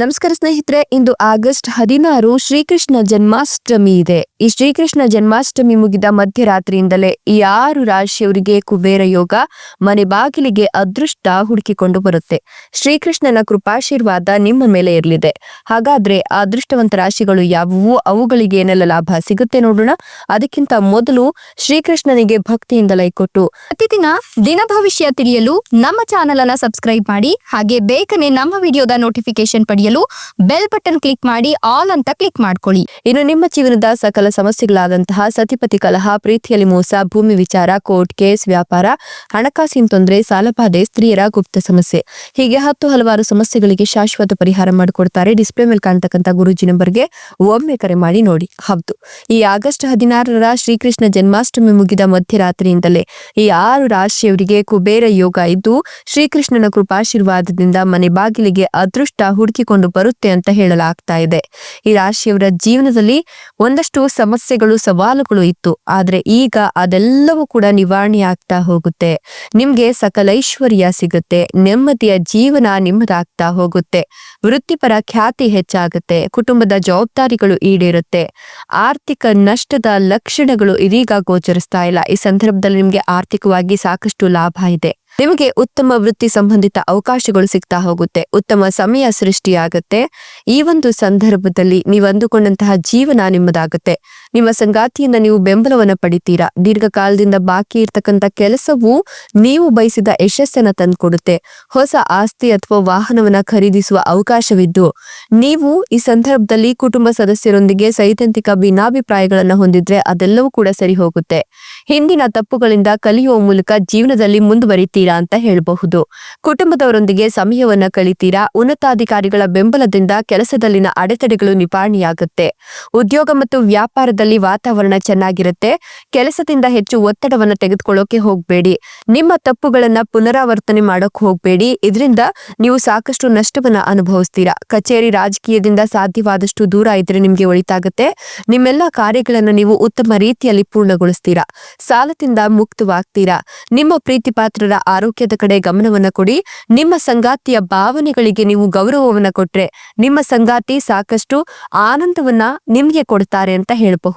ನಮಸ್ಕಾರ ಸ್ನೇಹಿತರೆ, ಇಂದು ಆಗಸ್ಟ್ ಹದಿನಾರು ಶ್ರೀಕೃಷ್ಣ ಜನ್ಮಾಷ್ಟಮಿ ಇದೆ. ಈ ಶ್ರೀಕೃಷ್ಣ ಜನ್ಮಾಷ್ಟಮಿ ಮುಗಿದ ಮಧ್ಯರಾತ್ರಿಯಿಂದಲೇ ಈ ಆರು ರಾಶಿಯವರಿಗೆ ಕುಬೇರ ಯೋಗ, ಮನೆ ಬಾಗಿಲಿಗೆ ಅದೃಷ್ಟ ಹುಡುಕಿಕೊಂಡು ಬರುತ್ತೆ. ಶ್ರೀಕೃಷ್ಣನ ಕೃಪಾಶೀರ್ವಾದ ನಿಮ್ಮ ಮೇಲೆ ಇರಲಿದೆ. ಹಾಗಾದ್ರೆ ಆ ಅದೃಷ್ಟವಂತ ರಾಶಿಗಳು ಯಾವುವು? ಅವುಗಳಿಗೆ ಏನೆಲ್ಲ ಲಾಭ ಸಿಗುತ್ತೆ ನೋಡೋಣ. ಅದಕ್ಕಿಂತ ಮೊದಲು ಶ್ರೀಕೃಷ್ಣನಿಗೆ ಭಕ್ತಿಯಿಂದ ಲೈ ಕೊಟ್ಟು ಪ್ರತಿದಿನ ದಿನ ಭವಿಷ್ಯ ತಿಳಿಯಲು ನಮ್ಮ ಚಾನೆಲ್ ಅನ್ನ ಸಬ್ಸ್ಕ್ರೈಬ್ ಮಾಡಿ, ಹಾಗೆ ಬೇಗನೆ ನಮ್ಮ ವಿಡಿಯೋದ ನೋಟಿಫಿಕೇಶನ್ ಪಡೆಯಲು ಬೆಲ್ ಬಟನ್ ಕ್ಲಿಕ್ ಮಾಡಿ ಆಲ್ ಅಂತ ಕ್ಲಿಕ್ ಮಾಡ್ಕೊಳ್ಳಿ. ಇನ್ನು ನಿಮ್ಮ ಜೀವನದ ಸಕಲ ಸಮಸ್ಯೆಗಳಾದಂತಹ ಸತಿಪತಿ ಕಲಹ, ಪ್ರೀತಿಯಲ್ಲಿ ಮೋಸ, ಭೂಮಿ ವಿಚಾರ ಕೋರ್ಟ್ ಕೇಸ್ ವ್ಯಾಪಾರ, ಹಣಕಾಸಿನ ತೊಂದರೆ ಸಾಲಬಾಧೆ ಸ್ತ್ರೀಯರ ಗುಪ್ತ ಸಮಸ್ಯೆ. ಹೀಗೆ ಹತ್ತು ಹಲವಾರು ಸಮಸ್ಯೆಗಳಿಗೆ ಶಾಶ್ವತ ಪರಿಹಾರ ಮಾಡಿಕೊಡ್ತಾರೆ. ಡಿಸ್ಪ್ಲೇ ಮೇಲೆ ಕಾಣ್ತಕ್ಕಂಥ ಗುರುಜಿ ನಂಬರ್ಗೆ ಒಮ್ಮೆ ಕರೆ ಮಾಡಿ ನೋಡಿ. ಹೌದು. ಈ ಆಗಸ್ಟ್ ಹದಿನಾರರ ಶ್ರೀಕೃಷ್ಣ ಜನ್ಮಾಷ್ಟಮಿ ಮುಗಿದ ಮಧ್ಯರಾತ್ರಿಯಿಂದಲೇ ಈ ಆರು ರಾಶಿಯವರಿಗೆ ಕುಬೇರ ಯೋಗ ಇದ್ದು, ಶ್ರೀಕೃಷ್ಣನ ಕೃಪಾಶೀರ್ವಾದದಿಂದ ಮನೆ ಬಾಗಿಲಿಗೆ ಅದೃಷ್ಟ ಹುಡುಕಿಕೊಂಡು ಬರುತ್ತೆ ಅಂತ ಹೇಳಲಾಗ್ತಾ ಇದೆ. ಈ ರಾಶಿಯವರ ಜೀವನದಲ್ಲಿ ಒಂದಷ್ಟು ಸಮಸ್ಯೆಗಳು, ಸವಾಲುಗಳು ಇತ್ತು. ಆದ್ರೆ ಈಗ ಅದೆಲ್ಲವೂ ಕೂಡ ನಿವಾರಣೆ ಆಗ್ತಾ ಹೋಗುತ್ತೆ. ನಿಮ್ಗೆ ಸಕಲ ಐಶ್ವರ್ಯ ಸಿಗುತ್ತೆ. ನೆಮ್ಮದಿಯ ಜೀವನ ನಿಮ್ಮದಾಗ್ತಾ ಹೋಗುತ್ತೆ. ವೃತ್ತಿಪರ ಖ್ಯಾತಿ ಹೆಚ್ಚಾಗುತ್ತೆ. ಕುಟುಂಬದ ಜವಾಬ್ದಾರಿಗಳು ಈಡೇರುತ್ತೆ. ಆರ್ಥಿಕ ನಷ್ಟದ ಲಕ್ಷಣಗಳು ಇದೀಗ ಗೋಚರಿಸ್ತಾ ಇಲ್ಲ. ಈ ಸಂದರ್ಭದಲ್ಲಿ ನಿಮ್ಗೆ ಆರ್ಥಿಕವಾಗಿ ಸಾಕಷ್ಟು ಲಾಭ ಇದೆ. ನಿಮಗೆ ಉತ್ತಮ ವೃತ್ತಿ ಸಂಬಂಧಿತ ಅವಕಾಶಗಳು ಸಿಗ್ತಾ ಹೋಗುತ್ತೆ. ಉತ್ತಮ ಸಮಯ ಸೃಷ್ಟಿಯಾಗುತ್ತೆ. ಈ ಒಂದು ಸಂದರ್ಭದಲ್ಲಿ ನೀವು ಅಂದುಕೊಂಡಂತಹ ಜೀವನ ನಿಮ್ಮದಾಗುತ್ತೆ. ನಿಮ್ಮ ಸಂಗಾತಿಯಿಂದ ನೀವು ಬೆಂಬಲವನ್ನ ಪಡಿತೀರಾ? ದೀರ್ಘಕಾಲದಿಂದ ಬಾಕಿ ಇರ್ತಕ್ಕಂಥ ಕೆಲಸವು ನೀವು ಬಯಸಿದ ಯಶಸ್ಸನ್ನ ತಂದುಕೊಡುತ್ತೆ. ಹೊಸ ಆಸ್ತಿ ಅಥವಾ ವಾಹನವನ್ನ ಖರೀದಿಸುವ ಅವಕಾಶವಿದ್ದು, ನೀವು ಈ ಸಂದರ್ಭದಲ್ಲಿ ಕುಟುಂಬ ಸದಸ್ಯರೊಂದಿಗೆ ಸೈದ್ಧಾಂತಿಕ ಭಿನ್ನಾಭಿಪ್ರಾಯಗಳನ್ನ ಹೊಂದಿದ್ರೆ ಅದೆಲ್ಲವೂ ಕೂಡ ಸರಿ ಹೋಗುತ್ತೆ. ಹಿಂದಿನ ತಪ್ಪುಗಳಿಂದ ಕಲಿಯುವ ಮೂಲಕ ಜೀವನದಲ್ಲಿ ಮುಂದುವರಿತೀರಾ ಅಂತ ಹೇಳಬಹುದು. ಕುಟುಂಬದವರೊಂದಿಗೆ ಸಮಯವನ್ನ ಕಳಿತೀರಾ? ಉನ್ನತಾಧಿಕಾರಿಗಳ ಬೆಂಬಲದಿಂದ ಕೆಲಸದಲ್ಲಿನ ಅಡೆತಡೆಗಳು ನಿವಾರಣೆಯಾಗುತ್ತೆ. ಉದ್ಯೋಗ ಮತ್ತು ವ್ಯಾಪಾರದಲ್ಲಿ ವಾತಾವರಣ ಚೆನ್ನಾಗಿರುತ್ತೆ. ಕೆಲಸದಿಂದ ಹೆಚ್ಚು ಒತ್ತಡವನ್ನ ತೆಗೆದುಕೊಳ್ಳೋಕೆ ಹೋಗ್ಬೇಡಿ. ನಿಮ್ಮ ತಪ್ಪುಗಳನ್ನ ಪುನರಾವರ್ತನೆ ಮಾಡೋಕೆ ಹೋಗ್ಬೇಡಿ. ಇದರಿಂದ ನೀವು ಸಾಕಷ್ಟು ನಷ್ಟವನ್ನ ಅನುಭವಿಸ್ತೀರಾ. ಕಚೇರಿ ರಾಜಕೀಯದಿಂದ ಸಾಧ್ಯವಾದಷ್ಟು ದೂರ ಇದ್ರೆ ನಿಮ್ಗೆ ಒಳಿತಾಗುತ್ತೆ. ನಿಮ್ಮೆಲ್ಲ ಕಾರ್ಯಗಳನ್ನು ನೀವು ಉತ್ತಮ ರೀತಿಯಲ್ಲಿ ಪೂರ್ಣಗೊಳಿಸ್ತೀರಾ. ಸಾಲದಿಂದ ಮುಕ್ತವಾಗ್ತೀರಾ. ನಿಮ್ಮ ಪ್ರೀತಿಪಾತ್ರರ ಆರೋಗ್ಯದ ಕಡೆ ಗಮನವನ್ನ ಕೊಡಿ. ನಿಮ್ಮ ಸಂಗಾತಿಯ ಭಾವನೆಗಳಿಗೆ ನೀವು ಗೌರವವನ್ನ ಕೊಟ್ರೆ, ನಿಮ್ಮ ಸಂಗಾತಿ ಸಾಕಷ್ಟು ಆನಂದವನ್ನ ನಿಮ್ಗೆ ಕೊಡ್ತಾರೆ ಅಂತ ಹೇಳಬಹುದು.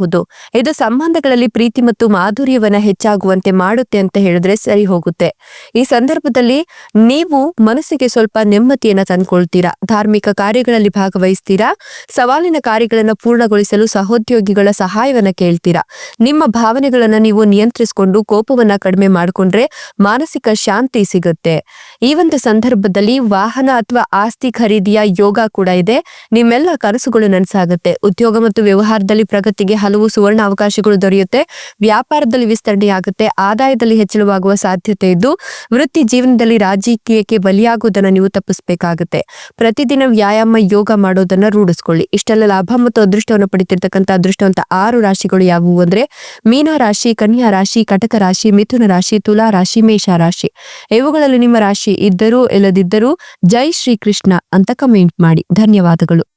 ಇದು ಸಂಬಂಧಗಳಲ್ಲಿ ಪ್ರೀತಿ ಮತ್ತು ಮಾಧುರ್ಯವನ್ನ ಹೆಚ್ಚಾಗುವಂತೆ ಮಾಡುತ್ತೆ ಅಂತ ಹೇಳಿದ್ರೆ ಸರಿ ಹೋಗುತ್ತೆ. ಈ ಸಂದರ್ಭದಲ್ಲಿ ನೀವು ಮನಸ್ಸಿಗೆ ಸ್ವಲ್ಪ ನೆಮ್ಮದಿಯನ್ನ ತಂದ್ಕೊಳ್ತೀರಾ? ಧಾರ್ಮಿಕ ಕಾರ್ಯಗಳಲ್ಲಿ ಭಾಗವಹಿಸ್ತೀರಾ? ಸವಾಲಿನ ಕಾರ್ಯಗಳನ್ನ ಪೂರ್ಣಗೊಳಿಸಲು ಸಹೋದ್ಯೋಗಿಗಳ ಸಹಾಯವನ್ನ ಕೇಳ್ತೀರಾ? ನಿಮ್ಮ ಭಾವನೆಗಳನ್ನ ನೀವು ನಿಯಂತ್ರಿಸಿಕೊಂಡು ಕೋಪವನ್ನ ಕಡಿಮೆ ಮಾಡಿಕೊಂಡ್ರೆ ಮಾನಸಿಕ ಶಾಂತಿ ಸಿಗುತ್ತೆ. ಈ ಒಂದು ಸಂದರ್ಭದಲ್ಲಿ ವಾಹನ ಅಥವಾ ಆಸ್ತಿ ಖರೀದಿಯ ಯೋಗ ಕೂಡ ಇದೆ. ನಿಮ್ಮೆಲ್ಲ ಕನಸುಗಳು ನನಸಾಗುತ್ತೆ. ಉದ್ಯೋಗ ಮತ್ತು ವ್ಯವಹಾರದಲ್ಲಿ ಪ್ರಗತಿಗೆ ಹಲವು ಸುವರ್ಣ ಅವಕಾಶಗಳು ದೊರೆಯುತ್ತೆ. ವ್ಯಾಪಾರದಲ್ಲಿ ವಿಸ್ತರಣೆಯಾಗುತ್ತೆ. ಆದಾಯದಲ್ಲಿ ಹೆಚ್ಚಳವಾಗುವ ಸಾಧ್ಯತೆ ಇದ್ದು, ವೃತ್ತಿ ಜೀವನದಲ್ಲಿ ರಾಜಕೀಯಕ್ಕೆ ಬಲಿಯಾಗುವುದನ್ನು ನೀವು ತಪ್ಪಿಸಬೇಕಾಗುತ್ತೆ. ಪ್ರತಿದಿನ ವ್ಯಾಯಾಮ, ಯೋಗ ಮಾಡೋದನ್ನ ರೂಢಿಸ್ಕೊಳ್ಳಿ. ಇಷ್ಟೆಲ್ಲ ಲಾಭ ಮತ್ತು ಅದೃಷ್ಟವನ್ನು ಪಡಿತಿರ್ತಕ್ಕಂಥ ಅದೃಷ್ಟವಂತ ಆರು ರಾಶಿಗಳು ಯಾವುವು ಅಂದ್ರೆ, ಮೀನ ರಾಶಿ, ಕನ್ಯಾ ರಾಶಿ, ಕಟಕ ರಾಶಿ, ಮಿಥುನ ರಾಶಿ, ತುಲಾ ರಾಶಿ, ಮೇಷ ರಾಶಿ. ಇವುಗಳಲ್ಲಿ ನಿಮ್ಮ ರಾಶಿ ಇದ್ದರೂ, ಇಲ್ಲದಿದ್ದರೂ ಜೈ ಶ್ರೀಕೃಷ್ಣ ಅಂತ ಕಮೆಂಟ್ ಮಾಡಿ. ಧನ್ಯವಾದಗಳು.